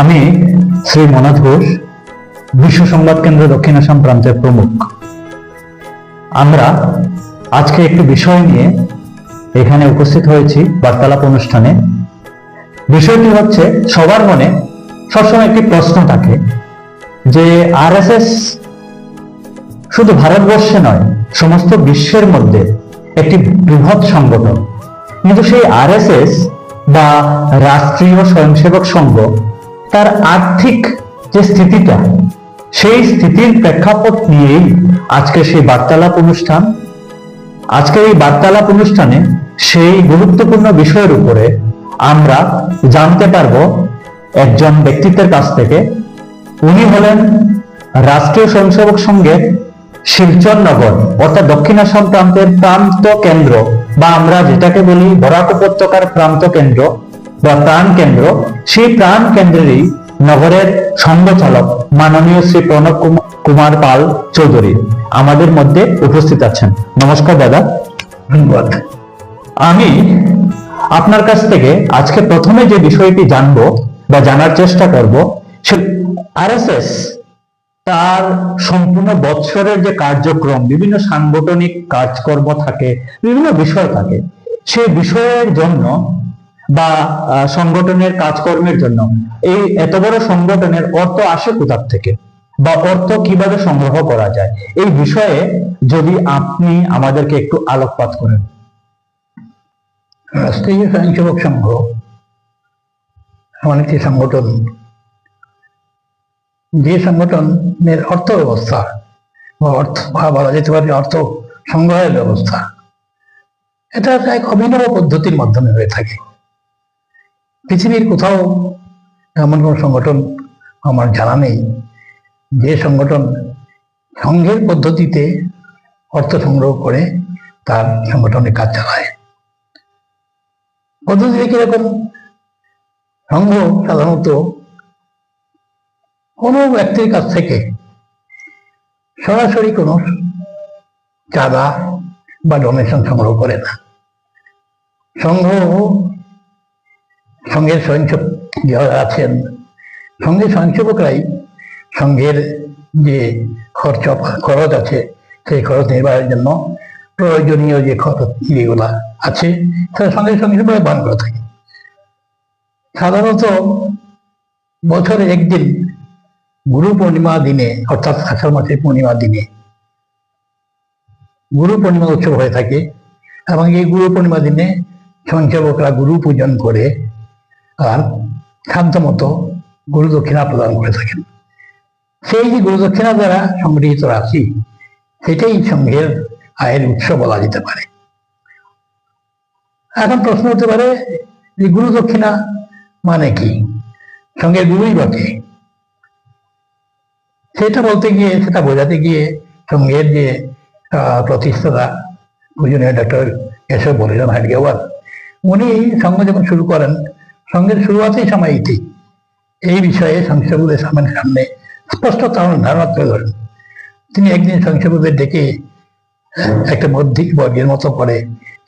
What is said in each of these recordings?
আমি শ্রী মনোজ ঘোষ, বিশ্ব সংবাদ কেন্দ্র দক্ষিণ আসাম প্রান্তের প্রমুখ। আমরা আজকে একটি বিষয় নিয়ে এখানে উপস্থিত হয়েছি বার্তালাপ অনুষ্ঠানে। বিষয়টি হচ্ছে, সবার মনে সবসময় একটি প্রশ্ন থাকে যে, আরএসএস শুধু ভারতবর্ষে নয়, সমস্ত বিশ্বের মধ্যে একটি বৃহৎ সংগঠন। কিন্তু সেই আরএসএস বা রাষ্ট্রীয় স্বয়ংসেবক সংঘ তার আর্থিক যে স্থিতিটা, সেই স্থিতির প্রেক্ষাপট নিয়েই আজকে সেই বার্তালাপ অনুষ্ঠান। আজকের এই বার্তালাপ অনুষ্ঠানে সেই গুরুত্বপূর্ণ বিষয়ের উপরে আমরা জানতে পারব একজন ব্যক্তিত্বের কাছ থেকে। উনি হলেন রাষ্ট্রীয় স্বয়ংসেবক সংঘের শিলচর নগর, অর্থাৎ দক্ষিণ প্রান্তের প্রান্ত কেন্দ্র, বা আমরা যেটাকে বলি বরাক উপত্যকার প্রান্ত কেন্দ্র। বা প্রাণ কেন্দ্র সেই প্রাণ কেন্দ্রেরই নগরের সংঘচালক মাননীয় শ্রী প্রণব কুমার পাল চৌধুরী আমাদের মধ্যে উপস্থিত আছেন। নমস্কার দাদা। ধন্যবাদ। আমি আপনার কাছ থেকে আজকে প্রথমে যে বিষয়টি জানব বা জানার চেষ্টা করব সে আরএসএস তার সম্পূর্ণ বৎসরের যে কার্যক্রম বিভিন্ন সাংগঠনিক কাজকর্ম থাকে বিভিন্ন বিষয় থাকে সেই বিষয়ের জন্য বা সংগঠনের কাজকর্মের জন্য। এই এত বড় সংগঠনের অর্থ আসে কোথার থেকে? বা অর্থ কীভাবে সংগ্রহ করা যায়? এই বিষয়ে যদি আপনি আমাদেরকে একটু আলোকপাত করেন। রাষ্ট্রীয় স্বয়ংসেবক সংঘ এমন একটি সংগঠন, যে সংগঠনের অর্থ ব্যবস্থা, বা অর্থ, বা বলা যেতে পারে অর্থ সংগ্রহের ব্যবস্থা, এটা এক অভিনব পদ্ধতির মাধ্যমে হয়ে থাকে। পৃথিবীর কোথাও এমন কোনো সংগঠন আমার জানা নেই যে সংগঠন সংঘের পদ্ধতিতে অর্থ সংগ্রহ করে তার সংগঠনের কাজ চালায়। পদ্ধতিতে কীরকম? সংঘ সাধারণত কোনো ব্যক্তির কাছ থেকে সরাসরি কোনো চাঁদা বা ডোনেশন সংগ্রহ করে না। সংঘ সংঘের স্বয়ংসেবক যারা আছেন সংঘের স্বয়ংসেবকরাই সংঘের যে খরচ খরচ আছে, সেই খরচ নির্বাহের জন্য প্রয়োজনীয় যে খরচ যেগুলা আছে, তার সঙ্গে সঙ্গে বহন করে থাকে। সাধারণত বছরে একদিন গুরু পূর্ণিমা দিনে, অর্থাৎ আষাঢ় মাসের পূর্ণিমা দিনে গুরু পূর্ণিমা উৎসব হয়ে থাকে এবং এই গুরু পূর্ণিমা দিনে স্বয়ংসেবকরা গুরু পূজন করে আর সাধ্য মতো গুরু দক্ষিণা প্রদান করে থাকেন। সেই যে গুরু দক্ষিণা দ্বারা সংগৃহীত রাশি, সেটাই সংঘের আয়ের উৎস বলা যেতে পারে। এখন প্রশ্ন হতে পারে, যে গুরু দক্ষিণা মানে কি? সঙ্গে গুরুই বটে। সেটা বলতে গিয়ে, সেটা বোঝাতে গিয়ে সঙ্গের যে প্রতিষ্ঠাতা পূজনীয় ডক্টর কেশব বলিরাম হাডগেওয়ার উনি সঙ্গ যখন শুরু করেন সঙ্গের শুরুয়াতেই সময় ইতি এই বিষয়ে সংসদের সামনে সামনে স্পষ্ট ধারণা তুলে ধরেন। তিনি একদিন সংসদের ডেকে একটা বৌদ্ধিক বর্গের মতো করে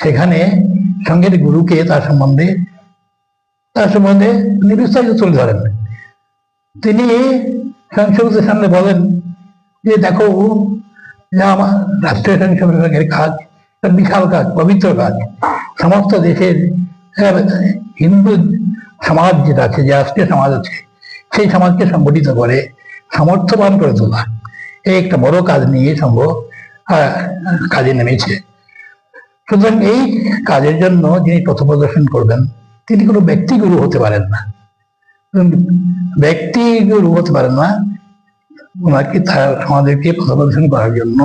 সেখানে সঙ্গের গুরুকে তার সম্বন্ধে তার সম্বন্ধে তিনি তুলে ধরেন। তিনি সংসদের সামনে বলেন যে, দেখো, যে আমার রাষ্ট্রীয় সংসদের কাজ বিশাল কাজ, পবিত্র কাজ। সমস্ত দেশের হিন্দু সমাজ যেটা আছে যে রাষ্ট্রীয় সমাজ আছে সেই সমাজকে সংগঠিত করে সমর্থবান করে তোলা। এই একটা বড় কাজ নিয়ে আহ, কাজে নেমেছে। সুতরাং এই কাজের জন্য যিনি প্রদর্শন করবেন তিনি কোনো ব্যক্তিগুরু হতে পারেন না। উম, ব্যক্তি গুরু হতে পারেন না ওনাকে তার আমাদেরকে প্রদর্শন করার জন্য।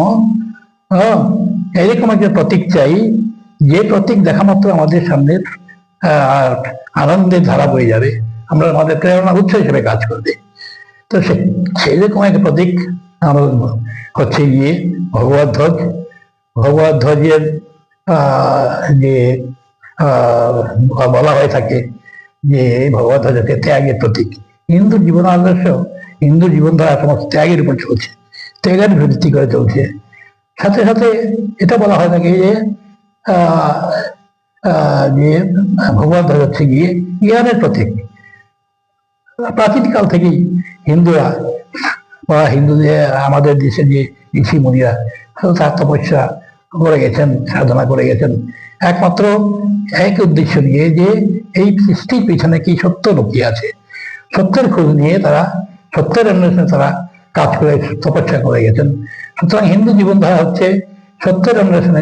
এরকম একটা প্রতীক চাই যে প্রতীক দেখা মাত্র আমাদের সামনে আনন্দের ধারা বয়ে যাবে। আমরা আমাদের প্রেরণা উৎস হিসেবে কাজ করবে। তো সে সেই রকম একটা প্রতীক আমার হচ্ছে গিয়ে ভগবত ধ্বজ। ভগবত ধ্বজের যে বলা হয়ে থাকে যে ভগবত ধ্বজ হচ্ছে ত্যাগের প্রতীক। হিন্দু জীবন আদর্শ, হিন্দু জীবনধারা সমস্ত ত্যাগের উপর চলছে। ত্যাগের ভিত্তি করে চলছে। সাথে সাথে এটা বলা হয় থাকে যে যে ধ্বজ হচ্ছে গিয়ে জ্ঞানের প্রতীক প্রাচীনকাল থেকেই হিন্দুরা বা হিন্দুদের আমাদের দেশে যে ঋষি মুনিরা তার তপস্যা করে গেছেন, সাধনা করে গেছেন। একমাত্র এক উদ্দেশ্য নিয়ে যে এই সৃষ্টির পিছনে কি সত্য লুকিয়ে আছে। সত্যের খোঁজ নিয়ে তারা, সত্যের অন্বেষণে তারা কাজ করে, তপস্যা করে গেছেন। সুতরাং হিন্দু জীবনধারা হচ্ছে সত্যের অন্বেষণে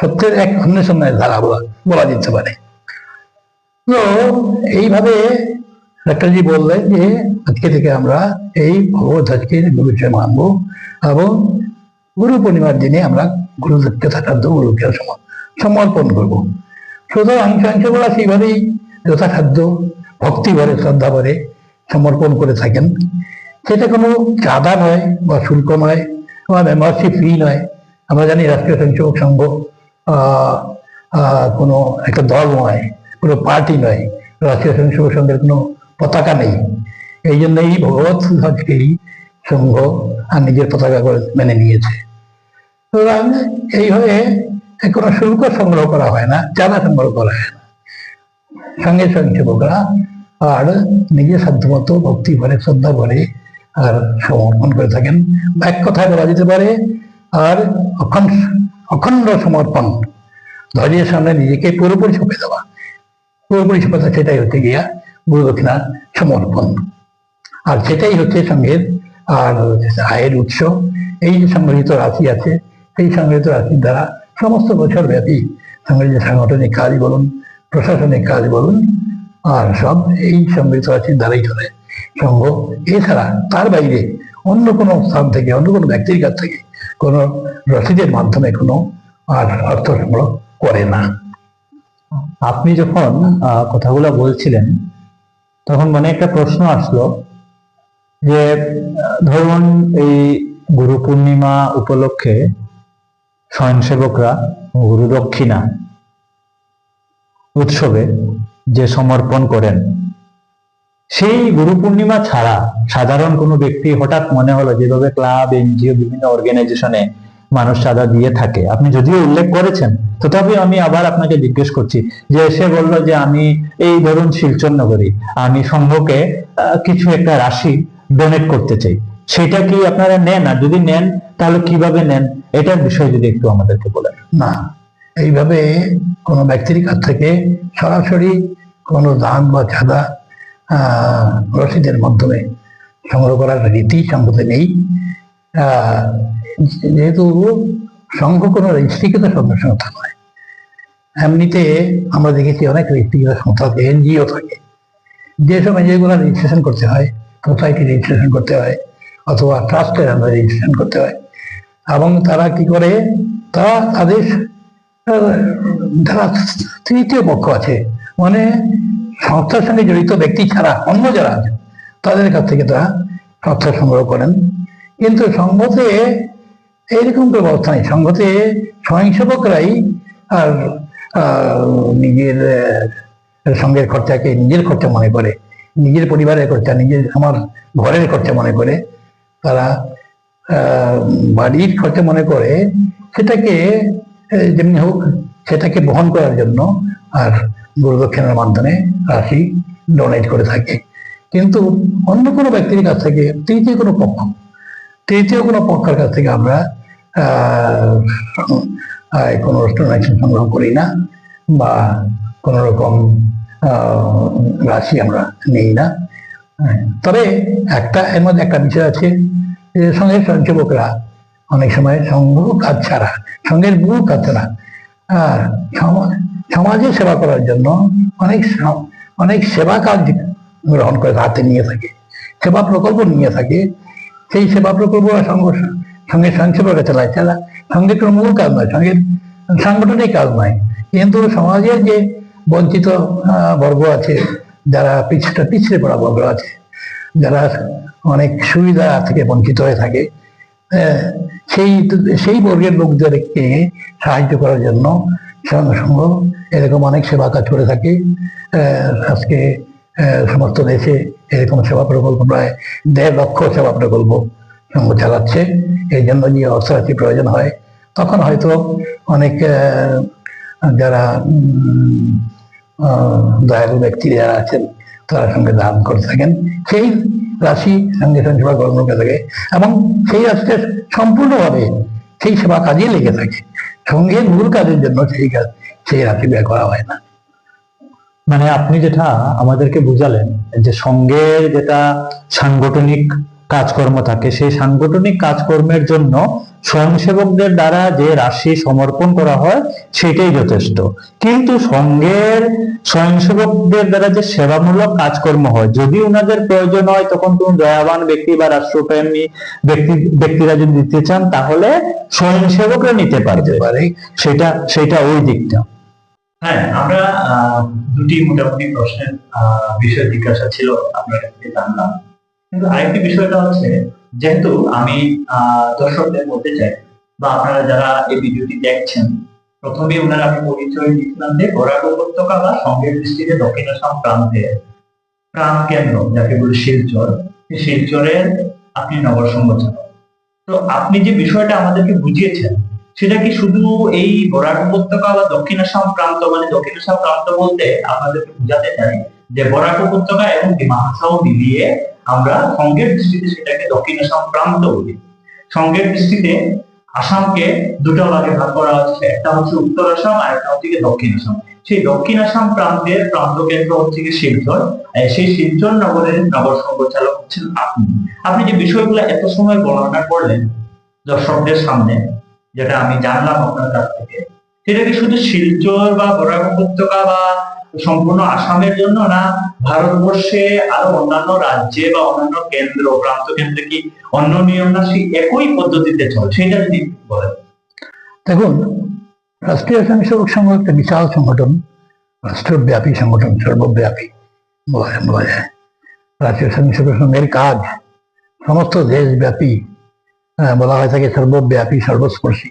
সত্যের এক অন্বেষণের ধারা বলা বলা যেতে পারে। তো এইভাবে ডাক্তারজি বললেন যে, আজকে থেকে আমরা এই ভগবত আজকে গুরুচয় মানব এবং গুরু পূর্ণিমার দিনে আমরা গুরুদেবকে থাকার গুরুকে সমর্পণ করব। সুতরাং সংখ্য বলা সেইভাবেই যথাসাধ্য ভক্তি ভরে শ্রদ্ধা ভরে সমর্পণ করে থাকেন। সেটা কোনো চাঁদা নয় বা শুল্ক নয় বা মেম্বারশিপ ফি নয়। আমরা জানি রাষ্ট্রীয় স্বয়ংসেবক সংঘ কোনো একটা দল নয়, কোনো পার্টি নয়। রাষ্ট্রীয় স্বয়ংসেবক সংঘের কোনো পতাকা নেই। এই জন্যই ভগবত ধ্বজকেই সংঘ আর নিজের পতাকা করে মেনে নিয়েছে। সুতরাং এইভাবে কোনো শুল্ক সংগ্রহ করা হয় না, চাঁদা সংগ্রহ করা হয় না। সঙ্গে স্বয়ংসেবকরা আর নিজের সাধ্যমতো ভক্তি ভরে, শ্রদ্ধা করে আর সমর্পণ করে থাকেন। এক কথায় বলা যেতে পারে, আর অখণ্ড অখণ্ড সমর্পণ ধ্বজের সামনে নিজেকে পুরোপুরি ছপে দেওয়া। পুরোপুরি দেওয়া সেটাই হচ্ছে গিয়া গুরু দক্ষিণা সমর্পণ। আর সেটাই হচ্ছে সঙ্গের আর আয়ের উৎস। এই যে সংগঠিত রাশি আছে, সেই সংগঠিত রাশির দ্বারা সমস্ত বছর ব্যাপী সঙ্গে যে সাংগঠনিক কাজ বলুন, প্রশাসনিক কাজ বলুন, আর সব এই সংগঠিত রাশির দ্বারাই চলে সংঘ। এছাড়া তার বাইরে অন্য কোনো স্থান থেকে, অন্য কোনো ব্যক্তির কাছ থেকে কোনো রসিদের মাধ্যমে কোনো আর অর্থ সংগ্রহ করে না। আপনি যখন কথাগুলো বলছিলেন, তখন মনে একটা প্রশ্ন আসলো যে, ধরুন এই গুরু পূর্ণিমা উপলক্ষে স্বয়ংসেবকরা, গুরু দক্ষিণা উৎসবে যে সমর্পণ করেন, সেই গুরু পূর্ণিমা ছাড়া সাধারণ কোনো ব্যক্তি হঠাৎ মনে হলো যেভাবে ক্লাব, এনজিও, বিভিন্ন অর্গানাইজেশনে মানুষ চাঁদা দিয়ে থাকে। আপনি যদিও উল্লেখ করেছেন তথাপি আমি আবার আপনাকে জিজ্ঞেস করছি যে সে বলল যে আমি এই ধরুন শিলচর নগরী, আমি সংঘকে কিছু একটা রাশি ডোনেট করতে চাই। সেটা কি আপনারা নেন? আর যদি নেন, তাহলে কীভাবে নেন? এটার বিষয়ে যদি একটু আমাদেরকে বলেন। না, এইভাবে কোনো ব্যক্তির কাছ থেকে সরাসরি কোনো দান বা চাঁদা রসিদের মাধ্যমে সংগ্রহ করার রীতি সংঘতে নেই। যেহেতু সংঘ কোনো রেজিস্ট্রিকৃত সংঘ সংস্থা নয়, এমনিতে আমরা দেখেছি অনেক রেজিস্ট্রিকৃত সংস্থা থাকে এনজিও থাকে। যে সব এনজিওগুলো রেজিস্ট্রেশন করতে হয় সোসাইটি রেজিস্ট্রেশন করতে হয়, অথবা ট্রাস্টের আমরা রেজিস্ট্রেশন করতে হয়, এবং তারা কি করে? তারা তাদের যারা তৃতীয় পক্ষ আছে। মানে সংস্থার সঙ্গে জড়িত ব্যক্তি ছাড়া অন্য যারা আছেন তাদের কাছ থেকে তারা অর্থ সংগ্রহ করেন। কিন্তু সংঘতে এইরকম কোনো ব্যবস্থা নেই। সংঘতে স্বয়ংসেবকরাই আর নিজের সঙ্গের খরচাকে নিজের খরচা মনে করে, নিজের পরিবারের খরচা নিজের, আমার ঘরের খরচা মনে করে, তারা বাড়ির খরচা মনে করে, সেটাকে যেমনি হোক, সেটাকে বহন করার জন্য আর গুরুদক্ষিণার মাধ্যমে রাশি ডোনেট করে থাকে। কিন্তু অন্য কোনো ব্যক্তির কাছ থেকে, তৃতীয় কোনো পক্ষ তৃতীয় কোনো পক্ষের কাছ থেকে আমরা কোনো ডোনেশন সংগ্রহ করি না বা কোনো রকম রাশি আমরা নেই না। তবে একটা, এর মধ্যে একটা বিষয় আছে যে সঙ্গের স্বয়ংসেবকরা অনেক সময় সংঘ কাজ ছাড়া, সঙ্গের মূল কাজ ছাড়া সমাজে সেবা করার জন্য অনেক অনেক সেবা কাজ গ্রহণ করে, হাতে নিয়ে থাকে, সেবা প্রকল্প নিয়ে থাকে সেই সেবা প্রকল্প সঙ্গ স্বয়ংসেবকরা চালায় চালা সঙ্গে কোনো মূল কাজ নয়, সঙ্গে সাংগঠনিক কাজ নয়। কিন্তু সমাজের যে বঞ্চিত বর্গ আছে, যারা পিছটা পিছিয়ে পড়া বর্গ আছে, যারা অনেক সুবিধা থেকে বঞ্চিত হয়ে থাকে সেই সেই বর্গের লোকদেরকে সাহায্য করার জন্য সঙ্গ সঙ্গ এরকম অনেক সেবা কাজ করে থাকে। আজকে সমস্ত দেশে এরকম সেবা প্রকল্প প্রায় দেড় লক্ষ সেবা প্রকল্প সঙ্গ চালাচ্ছে। এই জন্য যে অর্থরাশি প্রয়োজন হয়, তখন হয়তো অনেক যারা দয়ালু ব্যক্তি যারা আছেন, তারা সঙ্গে দান করে থাকেন। সেই রাশি সঙ্গে সঙ্গে সেবা কর্ম করে থাকে এবং সেই রাশিটা সম্পূর্ণভাবে সেই সেবা কাজেই লেগে থাকে। সঙ্গের মূল কাজের জন্য সেই কাজ, সেই রাশি ব্যয় করা হয় না। মানে আপনি যেটা আমাদেরকে বুঝালেন যে সঙ্গের যেটা সাংগঠনিক কাজকর্ম থাকে সেই সাংগঠনিক কাজকর্মের জন্য স্বয়ংসেবকদের দ্বারা যে রাশি সমর্পণ করা হয় সেটাই যথেষ্ট। কিন্তু সঙ্গের স্বয়ংসেবকদের দ্বারা যে সেবামূলক কাজকর্ম হয় যদি ওনাদের প্রয়োজন হয় তখন কোন দয়াবান ব্যক্তি বা রাষ্ট্রপ্রেমী ব্যক্তি ব্যক্তিরা যদি দিতে চান তাহলে স্বয়ংসেবকরা নিতে পারবে। সেটা সেটা ওই দিকটা। হ্যাঁ আমরা দুটি মোটামুটি প্রশ্নের বিষয় জিজ্ঞাসা ছিল আপনার কাছ জানলাম। কিন্তু আরেকটি বিষয়টা হচ্ছে, যেহেতু আমি দর্শকদের বলতে চাই, বা আপনারা যারা এই ভিডিওটি দেখছেন প্রথমে ওনারা আমি পরিচয় দিয়েছিলাম যে বরাক উপত্যকা বা সঙ্গের দৃষ্টিতে দক্ষিণ আসাম প্রান্তে প্রাণ কেন্দ্র, যাকে বলে শিলচর। সেই শিলচরের আপনি নগর সংগঠন তো আপনি যে বিষয়টা আমাদেরকে বুঝিয়েছেন সেটা কি শুধু এই বরাক উপত্যকা বা দক্ষিণ আসাম প্রান্ত মানে দক্ষিণ আসাম প্রান্ত বলতে আপনাদেরকে বোঝাতে চাই যে বরাক উপত্যকা এবং ডিমা হাসাও মিলিয়ে আমরা সঙ্গের দৃষ্টিতে সেটাকে দক্ষিণ আসাম প্রান্ত বলি। সঙ্গের দৃষ্টিতে আসামকে দুটো ভাগে ভাগ করা হচ্ছে, একটা হচ্ছে উত্তর আসাম আর একটা হচ্ছে দক্ষিণ আসাম। সেই দক্ষিণ আসাম প্রান্তের প্রান্ত কেন্দ্র হচ্ছে শিলচর সেই শিলচর নগরের নগর সংঘচালক হচ্ছেন আপনি। আপনি যে বিষয়গুলো এত সময় বর্ণনা করলেন দর্শকদের সামনে যেটা আমি জানলাম আপনার কাছ থেকে, সেটা কি শুধু শিলচর বা বরাক উপত্যকা বা সম্পূর্ণ আসামের জন্য না, ভারতবর্ষে আরও অন্যান্য রাজ্যে বা অন্যান্য কেন্দ্র, প্রান্ত কেন্দ্রে কি অন্য নিয়ম না সেই একই পদ্ধতিতে চলে? সেটা যদি বলেন। দেখুন, রাষ্ট্রীয় স্বয়ংসেবক সংঘ একটা বিশাল সংগঠন, রাষ্ট্রব্যাপী সংগঠন, সর্বব্যাপী। বলা যায় রাষ্ট্রীয় স্বয়ংসেবক সংঘের কাজ, সমস্ত দেশব্যাপী বলা হয় থাকে সর্বব্যাপী, সর্বস্পর্শী।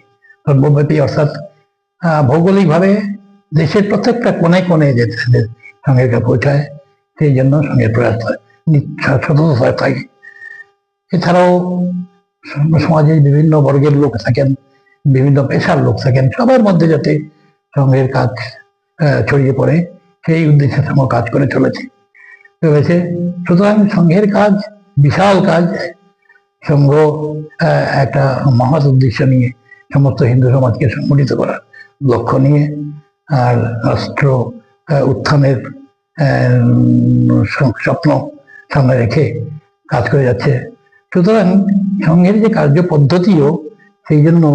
সর্বব্যাপী অর্থাৎ ভৌগোলিকভাবে দেশের প্রত্যেকটা কোণে কোণে যে যে সঙ্গের পৌঁছায়, সেই জন্য সঙ্গের প্রয়াস হয় সতত থাকে। এছাড়াও সম- সমাজের বিভিন্ন বর্গের লোক থাকেন, বিভিন্ন পেশার লোক থাকেন, সবার মধ্যে যাতে সঙ্গের কাজ ছড়িয়ে পড়ে, সেই উদ্দেশ্যে সঙ্গ কাজ করে চলেছে। চলেছে সুতরাং সংঘের কাজ, বিশাল কাজ সংঘ একটা মহৎ উদ্দেশ্য নিয়ে সমস্ত হিন্দু সমাজকে সংগঠিত করার লক্ষ্য নিয়ে আর রাষ্ট্র উত্থানের স্বপ্ন সামনে রেখে কাজ করে যাচ্ছে। সুতরাং সংঘের যে কার্য পদ্ধতিও সেই জন্য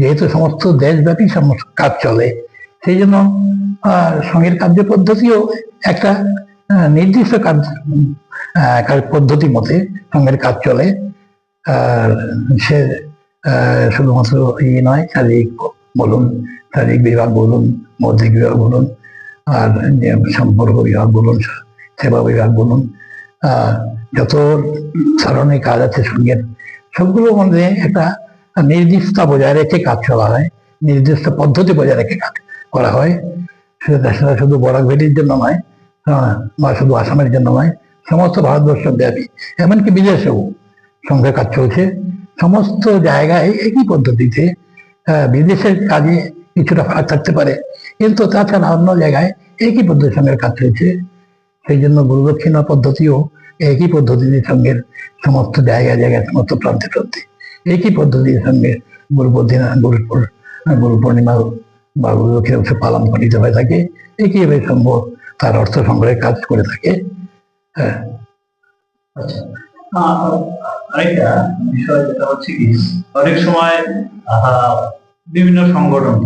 যেহেতু সমস্ত দেশব্যাপী কাজ চলে, সেই জন্য সংঘের কার্য পদ্ধতিও একটা নির্দিষ্ট কাজ পদ্ধতি মতে সংঘের কাজ চলে। সে শুধুমাত্র ইয়ে নয়, শারীরিক বলুন, শারীরিক বিভাগ বলুন মৌলিক বিভাগ বলুন, আর সম্পর্ক বিভাগ বলুন, সেবা বিভাগ বলুন যত ধরনের কাজ আছে সঙ্গের সবগুলোর মধ্যে একটা নির্দিষ্ট বজায় রেখে কাজ চলা হয়, নির্দিষ্ট পদ্ধতি বজায় রেখে কাজ করা হয় সেটা শুধু বরাক ভ্যালির জন্য নয় বা শুধু আসামের জন্য নয়, সমস্ত ভারতবর্ষ ব্যাপী, এমনকি বিদেশেও। সঙ্গে কাজ চলছে। সমস্ত জায়গায় একই পদ্ধতিতে বিদেশের কাজে কিছুটা ফারাক থাকতে পারে। কিন্তু তাছাড়া অন্য জায়গায় একই পদ্ধতির সঙ্গে কাজ চলছে। সেই জন্য গুরুদক্ষিণা পদ্ধতিও একই পদ্ধতির সঙ্গে সমস্ত জায়গায় জায়গায়, সমস্ত প্রান্তে প্রান্তে একই পদ্ধতির সঙ্গে গুরু গুরুপুর গুরু পূর্ণিমা বা গুরু দক্ষিণা উৎসব পালন করিতে হয়ে থাকে। একইভাবে সম্ভব তার অর্থ সংগ্রহের কাজ করে থাকে। হ্যাঁ। আচ্ছা। আরেকটা বিষয় যেটা হচ্ছে কি, অনেক সময় বিভিন্ন সংগঠন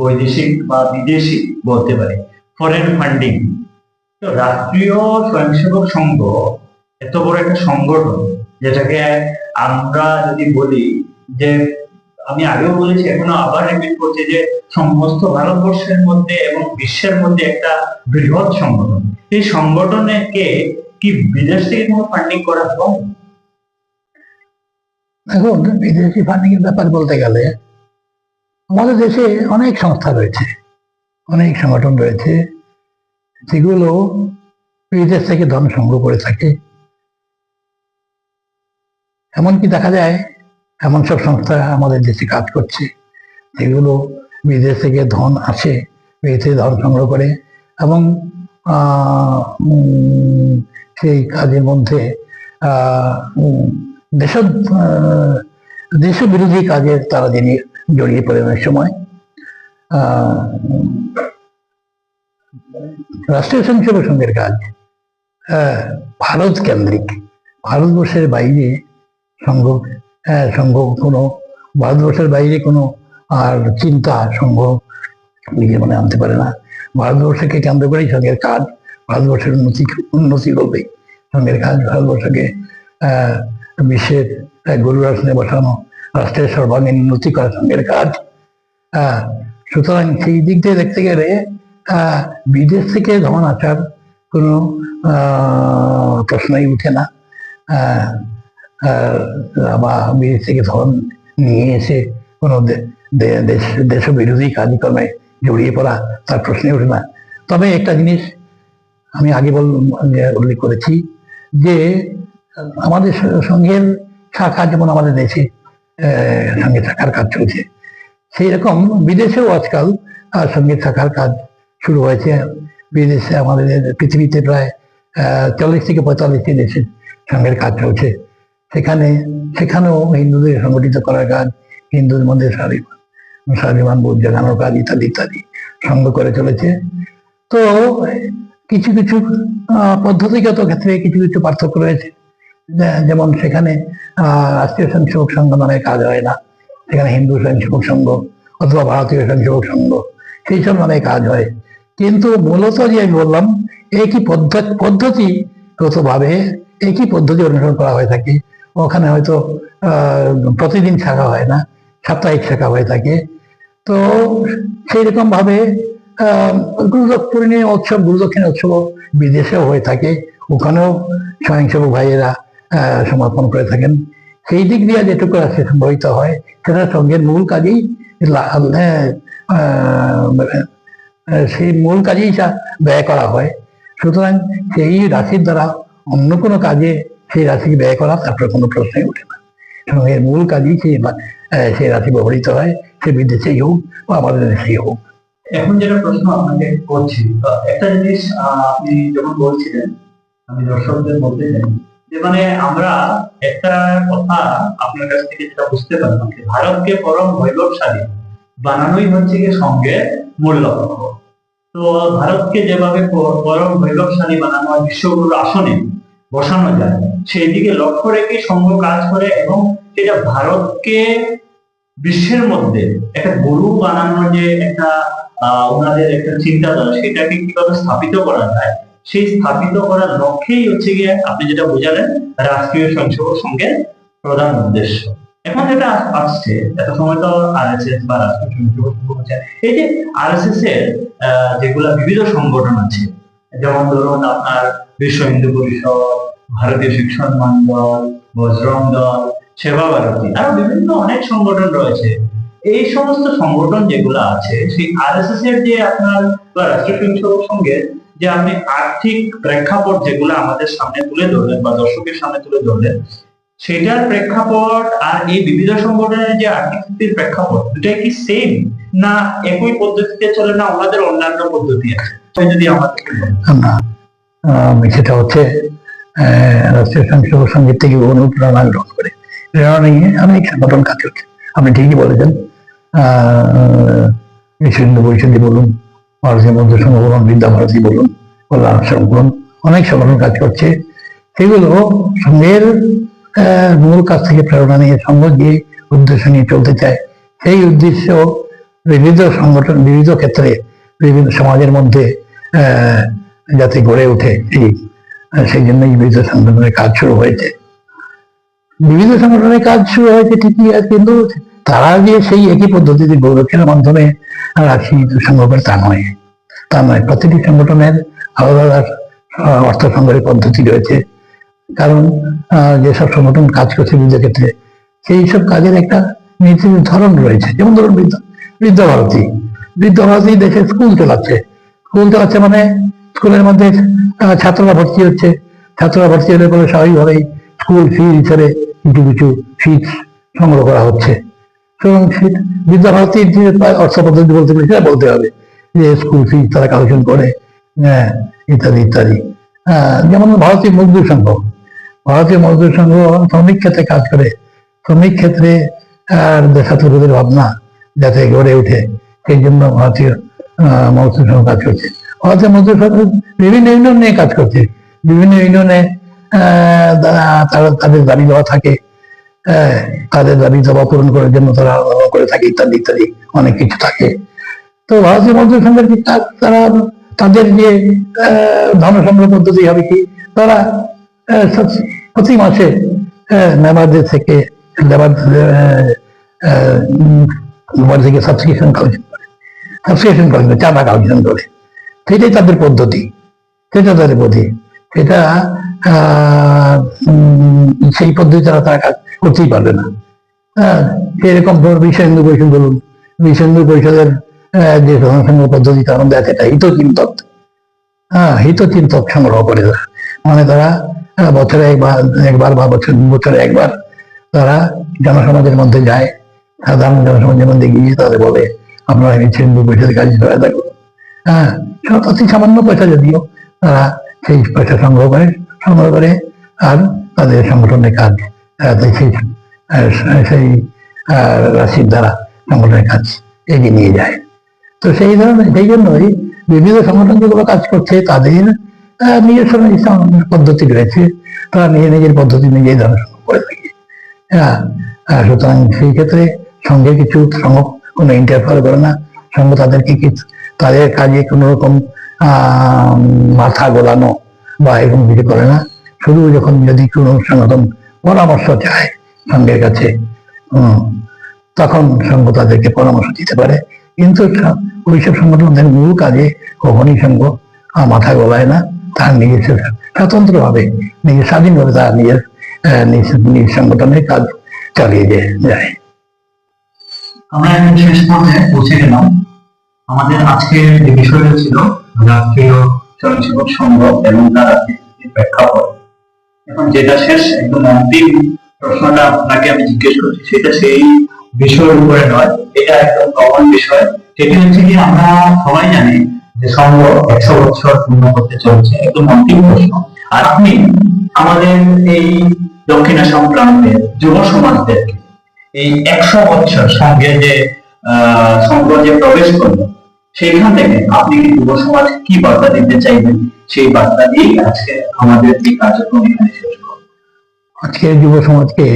বৈদেশিক বা বিদেশি বলতে পারি ফরেন ফান্ডিং তো রাষ্ট্রীয় স্বয়ংসেবক সংঘ এত বড় একটা সংগঠন যেটাকে আমরা যদি বলি যে, আমি আগেও বলেছি, এখনও আবার রিপিট করছি যে সমস্ত ভারতবর্ষের মধ্যে এবং বিশ্বের মধ্যে একটা বৃহৎ সংগঠন। এই সংগঠনকে কি বিদেশ থেকে কোনো ফান্ডিং করা হয়? এখন বিদেশি ফান্ডিং এর ব্যাপার বলতে গেলে, আমাদের দেশে অনেক সংস্থা রয়েছে, অনেক সংগঠন রয়েছে, যেগুলো বিদেশ থেকে ধন সংগ্রহ করে থাকে। এমনকি দেখা যায়, এমন সব সংস্থা আমাদের দেশে কাজ করছে, যেগুলো বিদেশ থেকে ধন আসে, বিদেশ ধন সংগ্রহ করে এবং সেই কাজের মধ্যে দেশ দেশ বিরোধী কাজে তারা যিনি জড়িয়ে পড়েন অনেক সময় রাষ্ট্রীয় স্বয়ংসেবক সংঘের কাজ ভারত কেন্দ্রিক ভারতবর্ষের বাইরে সংঘ সংঘ কোনো ভারতবর্ষের বাইরে কোনো আর চিন্তা সংঘ নিজে মনে আনতে পারে না। ভারতবর্ষকে কেন্দ্র করেই সঙ্গের কাজ ভারতবর্ষের উন্নতি উন্নতি করবে সংঘের কাজ ভারতবর্ষকে আহ, বিশ্বের গরুর আসনে বসানো রাষ্ট্রের সর্বাঙ্গীন উন্নতি করা সংঘের কাজ। আহ, সুতরাং সেই দিক দিয়ে দেখতে গেলে আহ, বিদেশ থেকে ধন আসার কোনো প্রশ্নই উঠে না আহ, বা বিদেশ থেকে ধন নিয়ে এসে কোনো দেশ দেশ বিরোধী কাজকর্মে জড়িয়ে পড়া তার প্রশ্নই ওঠে না। তবে একটা জিনিস আমি আগে বল উল্লেখ করেছি যে আমাদের সঙ্গের শাখা যেমন আমাদের দেশে সঙ্গে থাকার কাজ চলছে। সেই রকম বিদেশেও আজকাল আহ, সঙ্গে থাকার কাজ শুরু হয়েছে। বিদেশে আমাদের পৃথিবীতে প্রায় চল্লিশ থেকে পঁয়তাল্লিশটি দেশে সঙ্গের কাজ চলছে। সেখানে সেখানেও হিন্দুদের সংগঠিত করার কাজ হিন্দুদের মধ্যে স্বাভিমান স্বাভিমান বোধ জাগানোর কাজ ইত্যাদি ইত্যাদি সঙ্গ করে চলেছে। তো কিছু কিছু পদ্ধতিগত ক্ষেত্রে কিছু কিছু পার্থক্য রয়েছে। যেমন সেখানে রাষ্ট্রীয় স্বয়ংসেবক সংঘ নামে কাজ হয় না। সেখানে হিন্দু স্বয়ংসেবক সংঘ অথবা ভারতীয় স্বয়ংসেবক সংঘ সেই সব নামে কাজ হয়। কিন্তু মূলত যে আমি বললাম একই পদ্ধতি পদ্ধতিগতভাবে একই পদ্ধতি অনুসরণ করা হয়ে থাকে। ওখানে হয়তো প্রতিদিন শাখা হয় না সাপ্তাহিক শাখা হয়ে থাকে। তো সেই রকম ভাবে আহ, গুরুদক্ষিণী উৎসব গুরুদক্ষিণী উৎসব বিদেশেও হয়ে থাকে। ওখানেও স্বয়ংসেবক ভাইয়েরা সমর্পণ করে থাকেন। সেই দিক দিয়ে যেটুকু আছে সংগ্রহিত হয় সেটা সঙ্গের মূল কাজেই আহ, সেই মূল কাজেই ব্যয় করা হয়। সুতরাং সেই রাশির দ্বারা অন্য কোনো কাজে সেই রাশি ব্যয় করা তারপরে কোনো প্রশ্নই ওঠে না। এবং এর মূল কাজই সেই সেই রাশি ব্যবহৃত হয় সে বিদেশেই হোক বা আমাদের দেশেই হোক। এখন যেটা প্রশ্ন আপনাকে করছি একটা জিনিস আপনি যখন বলছিলেন আমি দর্শকদের বলতে চাই যে মানে আমরা একটা কথা আপনার কাছ থেকে যেটা বুঝতে পারলাম যে ভারতকে পরম বৈভবশালী বানানোই হচ্ছে গিয়ে সঙ্গে মূল লক্ষ্য। তো ভারতকে যেভাবে পরম বৈভবশালী বানানো হয় বিশ্বগুরুর আসনে বসানো যায় সেই দিকে লক্ষ্য রেখে সংঘ কাজ করে এবং সেটা ভারতকে বিশ্বের মধ্যে একটা গরু বানানোর যে একটা আহ, ওনাদের একটা চিন্তাধারা সেটাকে কীভাবে স্থাপিত করা যায় সেই স্থাপিত করার লক্ষ্যেই হচ্ছে গিয়ে আপনি যেটা বোঝালেন, রাষ্ট্রীয় সংসদ সংঘের প্রধান উদ্দেশ্য। এখন যেটা আসছে, এত সময় তো আরএসএস বা রাষ্ট্রীয় স্বয়ংসেবক সংঘ হচ্ছে এই যে আরএসএস এর যেগুলা বিবিধ সংগঠন আছে, যেমন ধরুন আপনার বিশ্ব হিন্দু পরিষদ, ভারতীয় শিক্ষণ মন্ডল, বজরং দল, সেবা ভারতী, আরও বিভিন্ন অনেক সংগঠন রয়েছে। এই সমস্ত সংগঠন যেগুলো আছে, সেই আরএসএস এর যে আপনার বা রাষ্ট্রীয় স্বয়ংসেবক সঙ্গে যে আপনি আর্থিক প্রেক্ষাপট যেগুলো আমাদের সামনে তুলে ধরলেন বা দর্শকের সামনে তুলে ধরলেন সেটার প্রেক্ষাপট আর এই বিবিধ সংগঠনের যে আর্থিক স্থিতির প্রেক্ষাপট দুটাই কি সেম না একই পদ্ধতিতে চলে না ওনাদের অন্যান্য পদ্ধতি আছে? যদি আমাদেরকে না সেটা হচ্ছে রাষ্ট্রীয় স্বয়ংসেবক সংগীত থেকে অনুপ্রেরণা গ্রহণ করে। প্রেরণা নিয়ে অনেক সংগঠন কাজ করছে আপনি ঠিকই বলেছেন। আহ, বিশ্ব বলুন ভারতীয় মধ্য বলুন বিদ্যা ভারতী বলুন, কল্যাণ আশ্রম অনেক সংগঠন কাজ করছে। সেগুলো সঙ্গের মূল কাজ থেকে প্রেরণা নিয়ে সঙ্গ যে উদ্দেশ্য নিয়ে চলতে চায়। সেই উদ্দেশ্য বিবিধ সংগঠন বিবিধ ক্ষেত্রে, বিভিন্ন সমাজের মধ্যে যাতে গড়ে ওঠে সেই সেই জন্যই বিবিধ সংগঠনের কাজ শুরু হয়েছে। বিবিধ সংগঠনের কাজ শুরু হয়েছে ঠিকই আছে কিন্তু তারা যে সেই একই পদ্ধতিতে গৌরক্ষের মাধ্যমে রাশি সংগ্রহ করে তা নয়। তা নয়, প্রতিটি সংগঠনের আলাদা আলাদা অর্থ সংগ্রহের পদ্ধতি রয়েছে। কারণ যেসব সংগঠন কাজ করছে বিবিধ ক্ষেত্রে সেই সব কাজের একটা নির্দিষ্ট ধরন রয়েছে। যেমন ধরুন বৃদ্ধ বৃদ্ধ ভারতী। বৃদ্ধ ভারতী দেশে স্কুল চালাচ্ছে। স্কুল চালাচ্ছে মানে স্কুলের মধ্যে ছাত্ররা ভর্তি হচ্ছে। ছাত্ররা ভর্তি হলে পরে স্বাভাবিকভাবেই স্কুল ফি হিসেবে কিছু কিছু ফিস সংগ্রহ করা হচ্ছে। সুতরাং যে অর্থ পদ্ধতি বলতে সেটা বলতে হবে যে স্কুল ফি তারা কালেকশন করে হ্যাঁ ইত্যাদি ইত্যাদি। যেমন ভারতীয় মজদুর সংঘ ভারতীয় মজদুর সংঘ শ্রমিক ক্ষেত্রে কাজ করে। শ্রমিক ক্ষেত্রে, আর দেশাত্মবোধের ভাবনা যাতে গড়ে ওঠে, সেই জন্য ভারতীয় মজদুর সংঘ কাজ করছে। ভারতীয় মজদুর সংঘ বিভিন্ন ইউনিয়ন নিয়ে কাজ করছে। বিভিন্ন ইউনিয়নে তাদের দাবি দেওয়া থাকে। তাদের দাবি দাবা পূরণ করার জন্য তারা আন্দোলন করে থাকে ইত্যাদি ইত্যাদি অনেক কিছু থাকে। তো ভারতীয় কাজ তারা তাদের যে আহ, ধন সংগ্রহ পদ্ধতি হবে কি? তারা প্রতি মাসে লেবারদের থেকে লেবার লেবার থেকে সাবস্ক্রিপশন কালেকশন করে সাবস্ক্রিপশন কালেকশন চাঁদা কালেকশন করে। সেটাই তাদের পদ্ধতি। সেটা তাদের পদ্ধতি। সেটা সেই পদ্ধতি তারা তারা করতেই পারবে না। হ্যাঁ এরকম ধর বিশ্ব হিন্দু পরিষদ বলুন। বিশ্ব হিন্দু পরিষদের যে জনসংঘ পদ্ধতি, তার মধ্যে আছে এটা হিতচিন্তক। হ্যাঁ হিতচিন্তক সংগ্রহ করে মানে তারা বছরে একবার একবার বা বছর, বছরে একবার তারা জনসমাজের মধ্যে যায়। সাধারণ জনসমাজের মধ্যে গিয়ে তাদের বলে, আপনারা হিন্দু পরিষদের কাজে সহায়তা করুন হ্যাঁ অতি সামান্য পয়সা যদিও তারা সেই পয়সা সংগ্রহ করে সংগ্রহ করে আর তাদের সংগঠনের কাজ সেই সেই রাশির সংগঠনের কাজ এগিয়ে নিয়ে যায়। তো সেই ধরনের, সেই জন্যই বিভিন্ন সংগঠন যেগুলো কাজ করছে, তাদের নিজস্ব পদ্ধতি রয়েছে। তারা নিজের নিজের পদ্ধতি নিজেই ধারণ করে থাকে। হ্যাঁ সুতরাং সেই ক্ষেত্রে সঙ্গে কিছু সঙ্গ, কোনো ইন্টারফেয়ার করে না। সঙ্গে তাদেরকে কিছু তাদের কাজে কোনো রকম মাথা গোলানো বা এরকম কিছু করে না। শুধু যখন যদি কোনো সংগঠন পরামর্শ চায় সঙ্গের কাছে। তখন সংঘ তাদেরকে পরামর্শ দিতে পারে। কিন্তু ওইসব সংগঠনদের মূল কাজে কখনই আহ, মাথা গলায় না। তার নিজস্ব স্বতন্ত্র ভাবে নিজের স্বাধীনভাবে তার নিজের নিজ সংগঠনের কাজ চালিয়ে যায়। আমরা এখন শেষ পর্যায়ে পৌঁছে গেলাম। আমাদের আজকের যে বিষয়টা ছিল রাষ্ট্রীয় স্বয়ংসেবক সংঘ এবং তার প্রেক্ষাপট এখন যেটা শেষ, একদম অন্তিম প্রশ্নটা আপনাকে আমি জিজ্ঞেস করছি, সেটা সেই বিষয়ের উপরে নয়, এটা একদম কমন বিষয়। হচ্ছে কি আমরা সবাই জানি যে একশো বছর পূর্ণ করতে চলছে, একদম অন্তিম প্রশ্ন। আর আপনি আমাদের এই দক্ষিণ আসাম যুব সমাজদেরকে এই একশো বছর সঙ্গে যে সংঘ যে প্রবেশ করল সেইখান থেকে আপনি যুব সমাজ কি বার্তা দিতে চাইবেন? সেই বার্তা দিয়ে আজকে আমাদের এই কার্যক্রম এখানে শেষ করব। আজকের যুব সমাজকে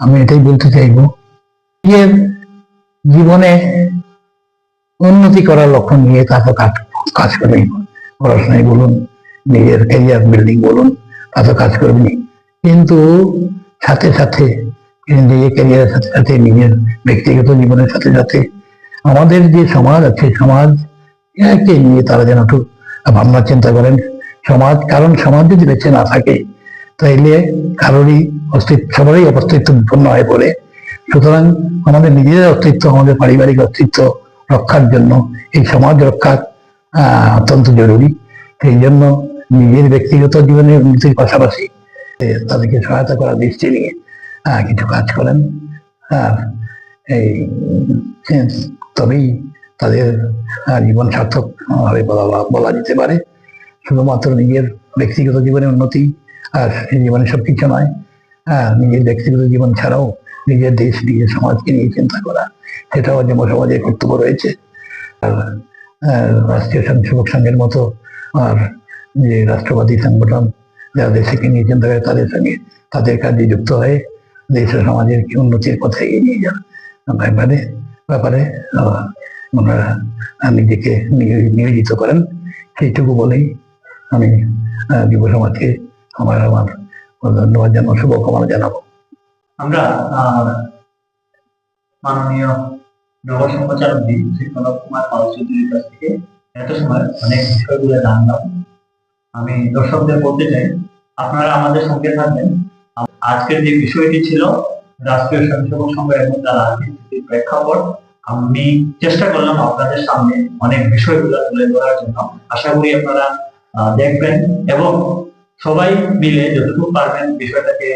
আমি এটাই বলতে চাইব নিজের জীবনে উন্নতি করার লক্ষ্য নিয়ে তারপর কাজ কাজ করবেন। পড়াশোনায় বলুন, নিজের ক্যারিয়ার বিল্ডিং বলুন তারপর কাজ করবেন। কিন্তু সাথে সাথে নিজের ক্যারিয়ারের সাথে সাথে নিজের ব্যক্তিগত জীবনের সাথে সাথে আমাদের যে সমাজ আছে, সমাজ কে নিয়ে তারা যেন একটু ভাবনা চিন্তা করেন, সমাজ, কারণ সমাজ যদি বেঁচে না থাকে, তাইলে কারোরই অস্তিত্ব, সবারই অস্তিত্ব বিপন্ন হয়ে পড়ে। সুতরাং আমাদের নিজেদের অস্তিত্ব, আমাদের পারিবারিক অস্তিত্ব রক্ষার জন্য এই সমাজ রক্ষা অত্যন্ত জরুরি। সেই জন্য নিজের ব্যক্তিগত জীবনের উন্নতির পাশাপাশি তাদেরকে সহায়তা করার দৃষ্টি নিয়ে কিছু কাজ করেন। আর এই তবেই তাদের জীবন সার্থক ভাবে বলা বলা যেতে পারে। শুধুমাত্র নিজের ব্যক্তিগত জীবনের উন্নতি আর জীবনে সবকিছু নয় হ্যাঁ নিজের ব্যক্তিগত জীবন ছাড়াও নিজের দেশ, নিজের সমাজকে নিয়ে চিন্তা করা, সেটাও যুব সমাজের কর্তব্য রয়েছে। আর রাষ্ট্রীয় স্বয়ংসেবক সংঘের মতো আর যে রাষ্ট্রবাদী সংগঠন যারা দেশকে নিয়ে চিন্তা করে, তাদের সঙ্গে তাদের কাজে যুক্ত হয়ে দেশ সমাজের উন্নতির পথে এগিয়ে নিয়ে যান ব্যাপারে ব্যাপারে ওনারা নিজেকে নিয়োজি- নিয়োজিত করেন। সেইটুকু বলেই আমি যুব সমাজকে আমার আমার ধন্যবাদ জানাব, শুভকামনা জানাব। আমরা মাননীয় নব সম্প্রচারক দিন শ্রী প্রণব কুমার পাল সময় অনেক বিষয়গুলো জানলাম। আমি দর্শকদের বলতে চাই, আপনারা আমাদের সঙ্গে থাকবেন। আজকের যে বিষয়টি ছিল, রাষ্ট্রীয় স্বয়ংসেবক সংঘ এবং তার রাজনীতির প্রেক্ষাপট আমি চেষ্টা করলাম আপনাদের সামনে অনেক বিষয়গুলো তুলে ধরার জন্য। আশা করি আপনারা দেখবেন এবং সবাই মিলে যতটুকু পারবেন বিষয়টাকে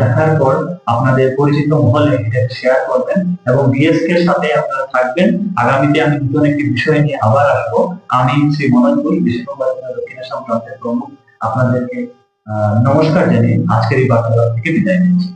দেখার পর আপনাদের পরিচিত মহলে শেয়ার করবেন এবং বিএসকে সাথে আপনারা থাকবেন। আগামীতে আমি নতুন একটি বিষয় নিয়ে আবার আসব। আমি শ্রী মনোজপুর বিশ্বকর্মা দক্ষিণ আসাম প্রান্তের প্রমুখ আপনাদেরকে নমস্কার জানিয়ে আজকের এই বার্তালাপ থেকে বিদায় নিচ্ছি।